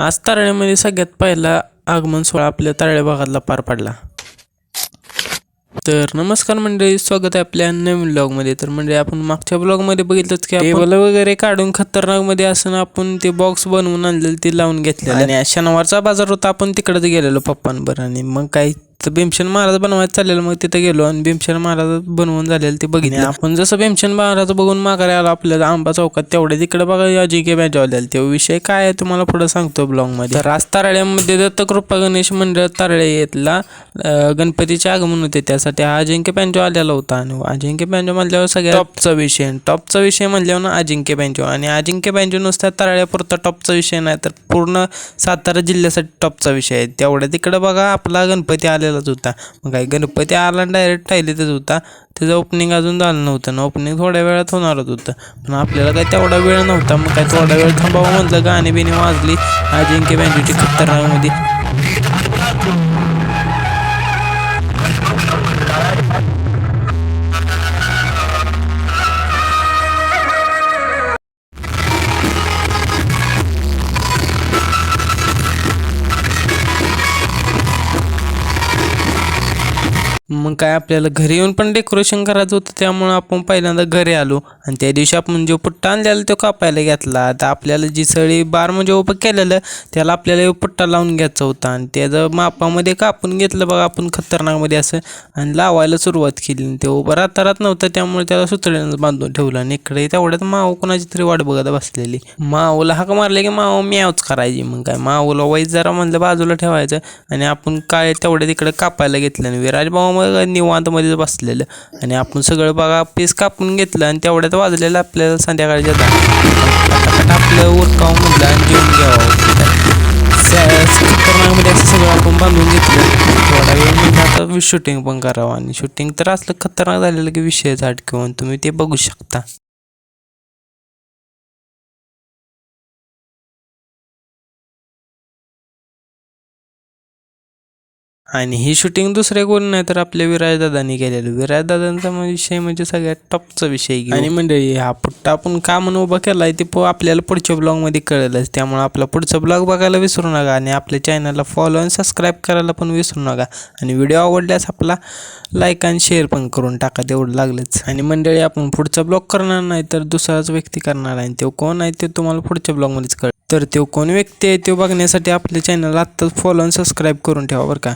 आज तारळ्यामध्ये सगळ्यात पहिला आगमन सोहळा आपल्या तारळे भागातला पार पडला. तर नमस्कार मंडळी स्वागत आहे आपल्या नवीन ब्लॉगमध्ये तर म्हणजे आपण मागच्या ब्लॉगमध्ये बघितलंच की टेबल वगैरे काढून खतरनाकमध्ये असं आपण ते बॉक्स बनवून आणलेलं ते लावून घेतलेलं. आणि शनिवारचा बाजार होता आपण तिकडे गेलेलो पप्पांबर आणि मग काही तर भीमसेन महाराज बनवायचं चाललेलं मग तिथं गेलो आणि भीमसेन महाराज बनवून झालेलं ते बघितलं. आपण जसं भीमसेन महाराज बघून माघारी आलो आपल्याला आंबा चौकात तेवढे तिकडे बघा अजिंक्य मॅच आलेलं. तो विषय काय आहे तुम्हाला पुढे सांगतो ब्लॉगमध्ये. तर आज तारळ्यामध्ये दत्तकृपा गणेश मंडळ तारळे येतला अं, गणपतीचे आगमन होते. त्यासाठी हा अजिंक्य पॅन्चो आलेला होता. आणि अजिंक्य पॅन्चो म्हणल्यावर सगळ्यात टॉपचा विषय टॉपचा विषय म्हणल्यावर ना अजिंक्य पॅन्चो आणि अजिंक्य पॅन्चो नुसत्या तारळ्यापुरता टॉपचा विषय नाही तर पूर्ण सातारा जिल्ह्यासाठी टॉपचा विषय आहे. तेवढ्या तिकडे बघा आपला गणपती आलेलाच होता. मग काय गणपती आला डायरेक्ट टायलीतच होता. त्याचं ओपनिंग अजून झालं नव्हतं ना ओपनिंग थोड्या वेळात होणारच होतं. पण आपल्याला काय तेवढा वेळ नव्हता. मग काय थोडा वेळ थांबावं म्हटलं गाणी बिणी वाजली. अजिंक्य बँजूची खतरनाकमध्ये. मग काय आपल्याला घरी येऊन पण डेकोरेशन करायचं होतं त्यामुळं आपण पहिल्यांदा घरी आलो. आणि त्या दिवशी आपण जो पुट्टा आणलेला तो कापायला घेतला. आता आपल्याला जी सळी बार म्हणजे उभं केलेलं त्याला आपल्याला पुट्टा लावून घ्यायचा होता. आणि त्याचं मापामध्ये कापून घेतलं बघा आपण खतरनाकमध्ये असं. आणि लावायला सुरुवात केली. आणि ते उभं राहता राहत नव्हतं त्यामुळे त्याला सुतळ्यानं बांधून ठेवलं. आणि इकडे तेवढ्यात माव कोणाची तरी वाट बघत बसलेली. माऊला हाक मारले की माव म्यावच करायची. मग काय माऊला वाईज जरा म्हणलं बाजूला ठेवायचं. आणि आपण काय तेवढ्या तिकडे कापायला घेतलं. आणि विराज भाऊ मग निवांतमध्ये बसलेलं. आणि आपण सगळं बघा पीस कापून घेतलं आणि तेवढ्यात वाजलेलं आपल्याला संध्याकाळच्या दहा आपलं उरकाव म्हटलं आणि जेवून घ्यावं. असं सगळं आपण बांधून घेतलं. थोडा वेळ म्हणजे आता शूटिंग पण करावं. आणि शूटिंग तर असलं खतरनाक झालेलं की विषयच अटकवून तुम्ही ते बघू शकता. आणि ही शूटिंग दुसऱ्या कोण नाही तर आपल्या विराजदादांनी केलेलं. विराजदादांचा विषय म्हणजे सगळ्यात टॉपचा विषय आणि मंडळी हा पुट्टा आपण का म्हणून उभा केलाय ते प- आपल्याला पुढच्या ब्लॉगमध्ये कळेलच. त्यामुळे आपला पुढचा ब्लॉग बघायला विसरू नका आणि आपल्या चॅनलला फॉलो आणि सबस्क्राईब करायला पण विसरू नका. आणि व्हिडिओ आवडल्यास आपला लाईक आणि शेअर पण करून टाका तेवढं लागलंच. आणि मंडळी आपण पुढचा ब्लॉग करणार नाही तर दुसराच व्यक्ती करणार आहे. आणि तो कोण आहे ते तुम्हाला पुढच्या ब्लॉगमध्येच कळेल. तर तो कोण व्यक्ती आहे तो बघण्यासाठी आपल्या चॅनलला आत्ताच फॉलो आणि सबस्क्राईब करून ठेवा बरं का.